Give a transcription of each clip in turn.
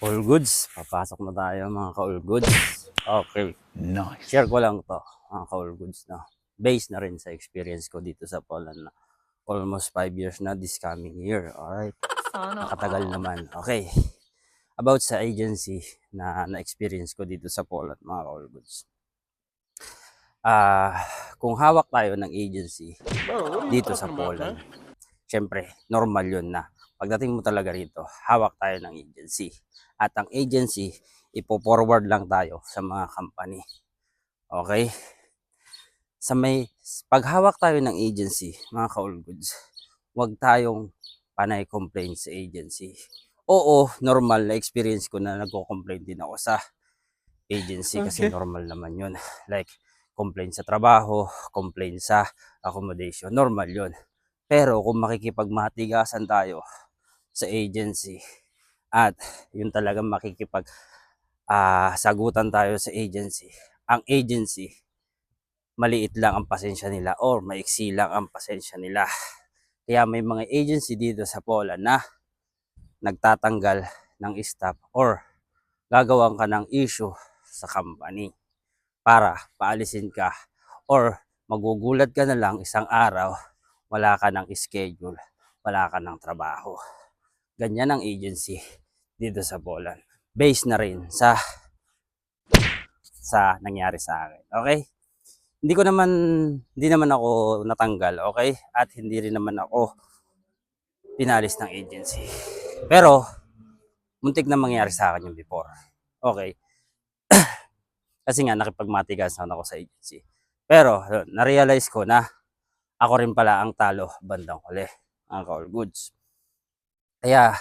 All goods. Papasok na tayo mga ka-all goods. Okay. Nice. Share ko lang to mga ka-all goods na. Based na rin sa experience ko dito sa Poland na almost 5 years na this coming year. Alright. Sana Katagal naman. Okay. About sa agency na na-experience ko dito sa Poland mga ka-all goods. Ah, kung hawak tayo ng agency dito sa Poland, syempre, normal yun na. Pagdating mo talaga rito, hawak tayo ng agency. At ang agency, ipo-forward lang tayo sa mga company. Okay? Sa may, paghawak tayo ng agency, mga ka-all goods, huwag tayong panay complain sa agency. Oo, normal na experience ko na nagko-complain din ako sa agency kasi Okay. normal naman yun. Like, complain sa trabaho, complain sa accommodation, normal yun. Pero kung makikipagmatigasan tayo sa agency at yun talagang makikipag ah, sagutan tayo sa agency, ang agency maliit lang ang pasensya nila or maiksi lang ang pasensya nila. Kaya may mga agency dito sa Poland na nagtatanggal ng staff or gagawan ka ng issue sa company para paalisin ka or magugulat ka na lang isang araw wala ka ng schedule, wala ka ng trabaho. Ganyan ang agency dito sa Poland. Based na rin sa sa nangyari sa akin. Okay? Hindi ko naman hindi naman ako natanggal, okay? At hindi rin naman ako pinalis ng agency. Pero muntik na mangyari sa akin yung before. Okay? Kasi nga nakipagmatigasan ako sa agency. Pero na-realize ko na ako rin pala ang talo bandang huli. Ang all goods. Kaya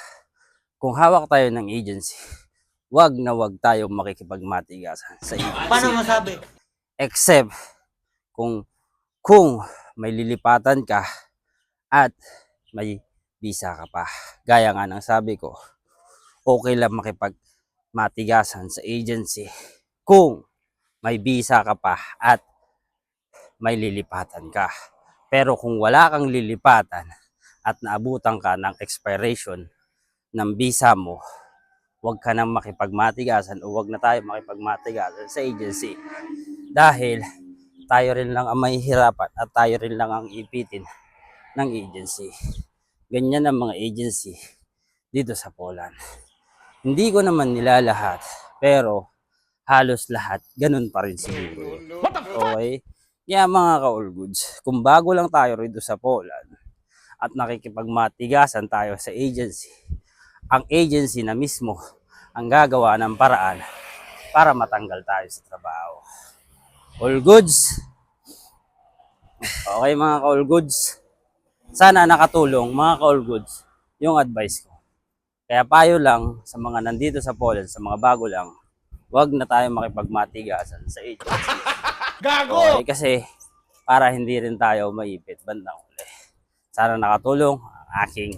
kung hawak tayo ng agency, wag na wag tayo makikipagmatigasan sa agency. Paano masabi? Except kung kung may lilipatan ka at may visa ka pa. Gaya nga ng sabi ko, okay lang makipagmatigasan sa agency kung may visa ka pa at may lilipatan ka. Pero kung wala kang lilipatan at naabutan ka ng expiration ng visa mo, huwag ka nang makipagmatigasan o huwag na tayo makipagmatigasan sa agency. Dahil tayo rin lang ang mahihirapan at tayo rin lang ang ipitin ng agency. Ganyan ang mga agency dito sa Poland. Hindi ko naman nila lahat, pero halos lahat, ganun pa rin siguro. Okay? Kaya mga ka-all goods, kung bago lang tayo rito sa Poland at nakikipagmatigasan tayo sa agency, ang agency na mismo ang gagawa ng paraan para matanggal tayo sa trabaho. All goods? Okay mga ka-all goods. Sana nakatulong mga ka-all goods yung advice ko. Kaya payo lang sa mga nandito sa Poland, sa mga bago lang, wag na tayo makipagmatigasan sa agency. Okay, kasi para hindi rin tayo maipit bandang. Sana nakatulong aking